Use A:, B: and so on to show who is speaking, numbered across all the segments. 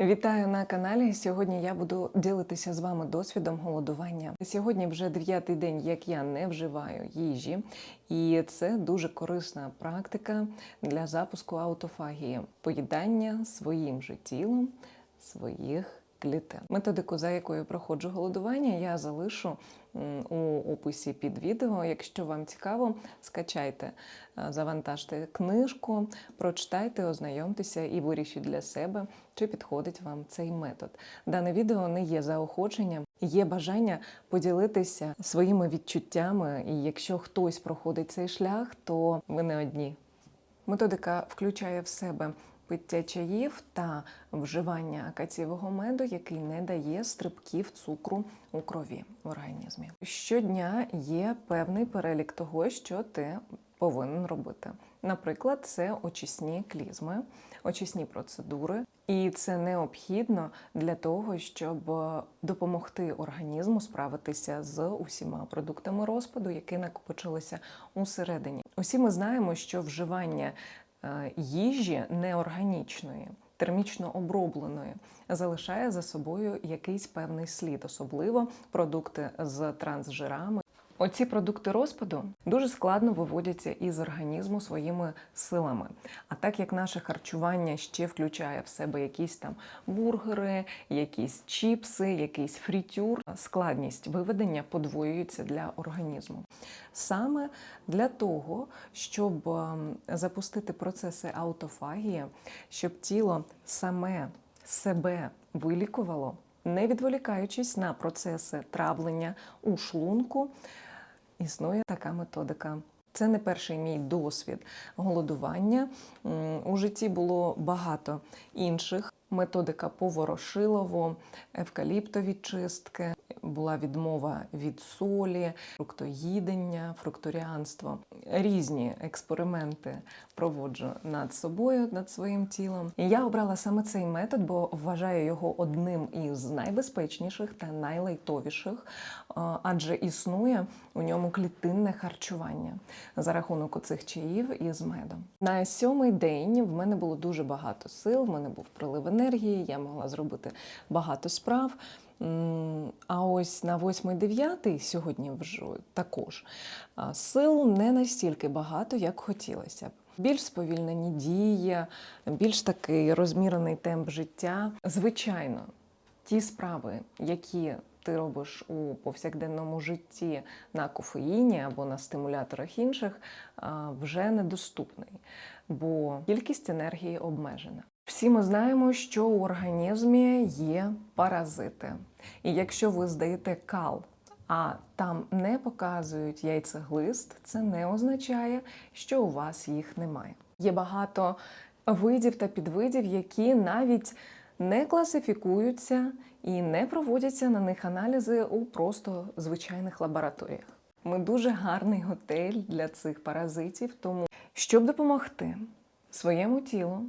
A: Вітаю на каналі. Сьогодні я буду ділитися з вами досвідом голодування. Сьогодні вже дев'ятий день, як я не вживаю їжі, і це дуже корисна практика для запуску аутофагії, поїдання своїм же тілом своїх клітин. Методику, за якою проходжу голодування, я залишу у описі під відео. Якщо вам цікаво, скачайте, е, завантажте книжку, прочитайте, ознайомтеся і вирішіть для себе, чи підходить вам цей метод. Дане відео не є заохоченням, є бажання поділитися своїми відчуттями. І якщо хтось проходить цей шлях, то ви не одні. Методика включає в себе пиття чаїв та вживання акацієвого меду, який не дає стрибків цукру у крові в організмі. Щодня є певний перелік того, що ти повинен робити. Наприклад, це очисні клізми, очисні процедури, і це необхідно для того, щоб допомогти організму справитися з усіма продуктами розпаду, які накопичилися усередині. Усі ми знаємо, що вживання їжі неорганічної, термічно обробленої, залишає за собою якийсь певний слід, особливо продукти з трансжирами. Оці продукти розпаду дуже складно виводяться із організму своїми силами. А так як наше харчування ще включає в себе якісь там бургери, якісь чіпси, якийсь фрітюр, складність виведення подвоюється для організму. Саме для того, щоб ем, запустити процеси аутофагії, щоб тіло саме себе вилікувало, не відволікаючись на процеси травлення у шлунку, існує така методика. Це не перший мій досвід голодування. У житті було багато інших. Методика поворошилово, евкаліптові чистки, була відмова від солі, фруктоїдення, фрукторіанство. Різні експерименти проводжу над собою, над своїм тілом. І я обрала саме цей метод, бо вважаю його одним із найбезпечніших та найлайтовіших, адже існує у ньому клітинне харчування за рахунок оцих чаїв із медом. На сьомий день в мене було дуже багато сил, в мене був прилив енергії, я могла зробити багато справ. А ось на 8-9 сьогодні вже також сил не настільки багато, як хотілося б. Більш сповільнені дії, більш такий розмірений темп життя. Звичайно, ті справи, які ти робиш у повсякденному житті на кофеїні або на стимуляторах інших, вже недоступний, бо кількість енергії обмежена. Всі ми знаємо, що у організмі є паразити. І якщо ви здаєте кал, а там не показують яйцеглист, це не означає, що у вас їх немає. Є багато видів та підвидів, які навіть не класифікуються і не проводяться на них аналізи у просто звичайних лабораторіях. Ми дуже гарний готель для цих паразитів, тому щоб допомогти своєму тілу,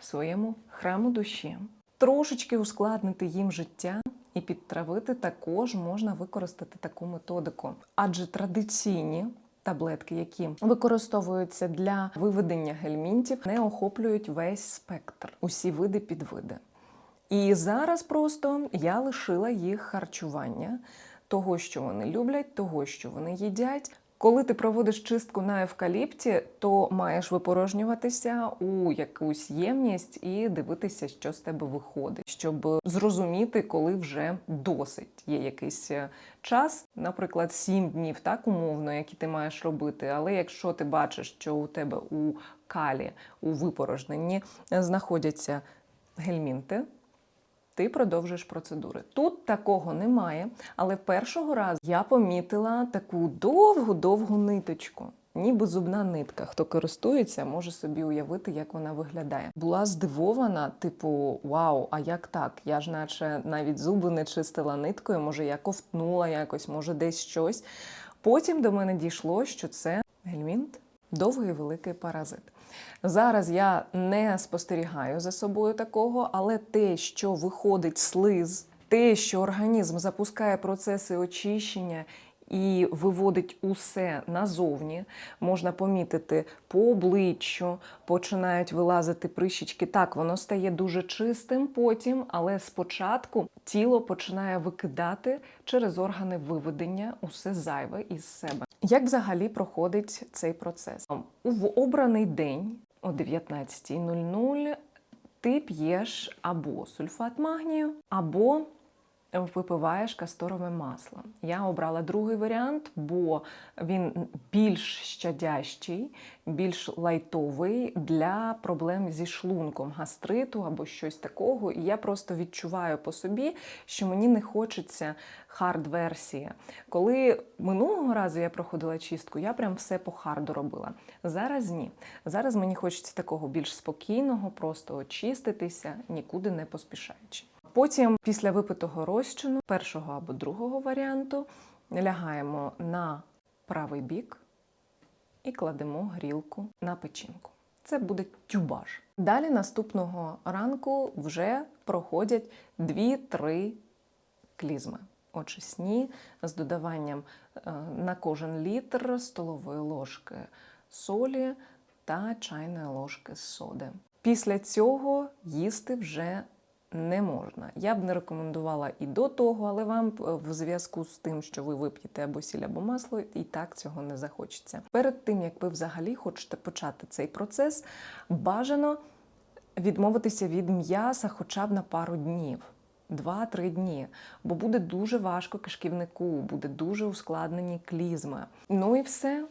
A: своєму храму душі, трошечки ускладнити їм життя і підтравити також можна використати таку методику. Адже традиційні таблетки, які використовуються для виведення гельмінтів, не охоплюють весь спектр, усі види підвиди. І зараз просто я лишила їх харчування, того, що вони люблять, того, що вони їдять. Коли ти проводиш чистку на евкаліпті, то маєш випорожнюватися у якусь ємність і дивитися, що з тебе виходить, щоб зрозуміти, коли вже досить. Є якийсь е, час, наприклад, 7 днів, так умовно, які ти маєш робити. Але якщо ти бачиш, що у тебе у калі, у випорожненні знаходяться гельмінти, ти продовжуєш процедури. Тут такого немає, але першого разу я помітила таку довгу-довгу ниточку. Ніби зубна нитка. Хто користується, може собі уявити, як вона виглядає. Була здивована, типу, вау, а як так? Я ж наче навіть зуби не чистила ниткою, може, я ковтнула якось, може, десь щось. Потім до мене дійшло, що це гельмінт, довгий великий паразит. Зараз я не спостерігаю за собою такого, але те, що виходить слиз, те, що організм запускає процеси очищення і виводить усе назовні. Можна помітити по обличчю, починають вилазити прищічки. Так, воно стає дуже чистим потім, але спочатку тіло починає викидати через органи виведення усе зайве із себе. Як взагалі проходить цей процес? В обраний день о 19.00 ти п'єш або сульфат магнію, або випиваєш касторове масло. Я обрала другий варіант, бо він більш щадящий, більш лайтовий для проблем зі шлунком, гастриту або щось такого. І я просто відчуваю по собі, що мені не хочеться хард-версія. Коли минулого разу я проходила чистку, я прям все по харду робила. Зараз ні. Зараз мені хочеться такого більш спокійного, просто очиститися, нікуди не поспішаючи. Потім, після випитого розчину, першого або другого варіанту, лягаємо на правий бік і кладемо грілку на печінку. Це буде тюбаж. Далі наступного ранку вже проходять 2-3 клізми очисні з додаванням е, на кожен літр столової ложки солі та чайної ложки соди. Після цього їсти вже не можна. Я б не рекомендувала і до того, але вам е, в зв'язку з тим, що ви вип'єте або сіль, або масло, і так цього не захочеться. Перед тим як ви взагалі хочете почати цей процес, бажано відмовитися від м'яса хоча б на пару днів. Два-три дні, бо буде дуже важко кишківнику, буде дуже ускладнені клізми. Ну і все.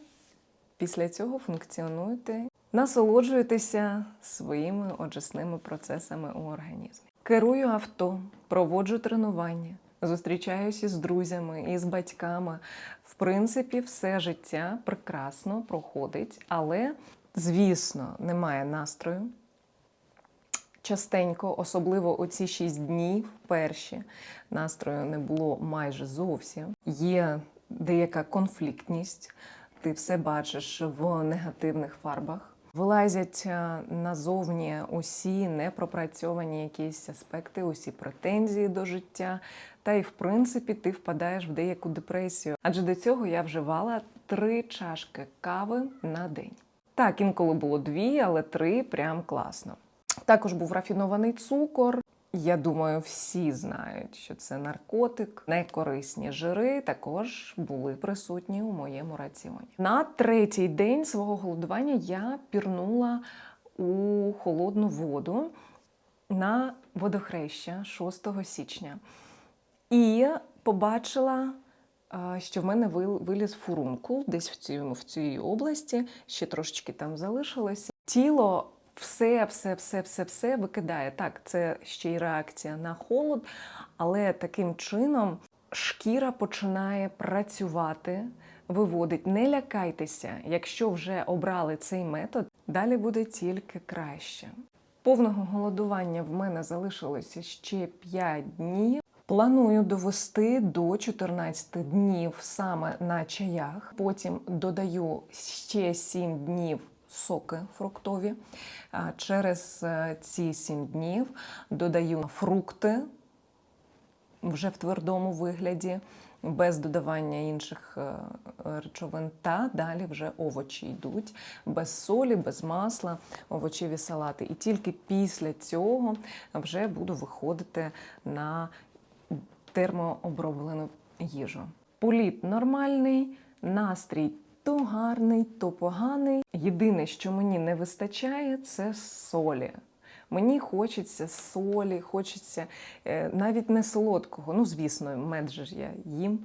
A: Після цього функціонуйте, насолоджуйтеся своїми очисними процесами у організмі. Керую авто, проводжу тренування, зустрічаюся з друзями і з батьками. В принципі, все життя прекрасно проходить, але, звісно, немає настрою. Частенько, особливо оці шість днів перші, настрою не було майже зовсім. Є деяка конфліктність, ти все бачиш в негативних фарбах. Вилазять е, назовні усі непропрацьовані якісь аспекти, усі претензії до життя. Та й в принципі ти впадаєш в деяку депресію. Адже до цього я вживала три чашки кави на день. Так, інколи було дві, але три прям класно. Також був рафінований цукор. Я думаю, всі знають, що це наркотик. Некорисні жири також були присутні у моєму раціоні. На третій день свого голодування я пірнула у холодну воду на водохреща 6 січня і побачила. Що в мене виліз фурункул десь в цій, в цій області, ще трошечки там залишилось. Тіло все, все, все, все, все викидає. Так, це ще й реакція на холод, але таким чином шкіра починає працювати, виводить. Не лякайтеся, якщо вже обрали цей метод, далі буде тільки краще. Повного голодування в мене залишилося ще 5 днів. Планую довести до 14 днів саме на чаях. Потім додаю ще 7 днів соки фруктові. Через е, ці 7 днів додаю фрукти вже в твердому вигляді, без додавання інших е, речовин, та далі вже овочі йдуть без солі, без масла, овочеві салати. І тільки після цього вже буду виходити на термооброблену їжу. Політ нормальний, настрій то гарний, то поганий. Єдине, що мені не вистачає, це солі. Мені хочеться солі, хочеться е, навіть не солодкого. Ну, звісно, мед же ж я їм.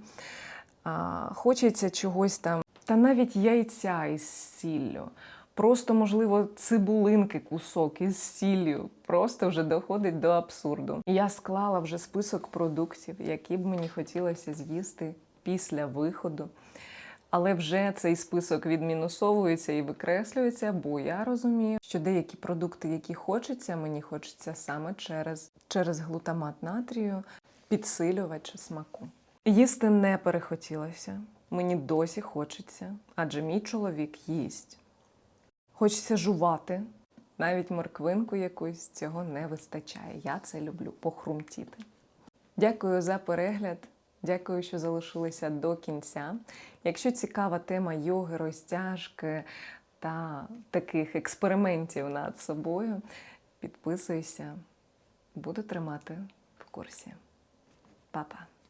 A: А, Хочеться чогось там, та навіть яйця із сіллю. Просто, можливо, цибулинки, кусок із сіллю. Просто вже доходить до абсурду. Я склала вже список продуктів, які б мені хотілося з'їсти після виходу. Але вже цей список відмінусовується і викреслюється, бо я розумію, що деякі продукти, які хочеться, мені хочеться саме через, через глутамат натрію, підсилювача смаку. Їсти не перехотілося. Мені досі хочеться, адже мій чоловік їсть. Хочеться жувати, навіть морквинку якусь цього не вистачає. Я це люблю похрумтіти. Дякую за перегляд. Дякую, що залишилися до кінця. Якщо цікава тема йоги, розтяжки та таких експериментів над собою, підписуйся, буду тримати в курсі. Па-па!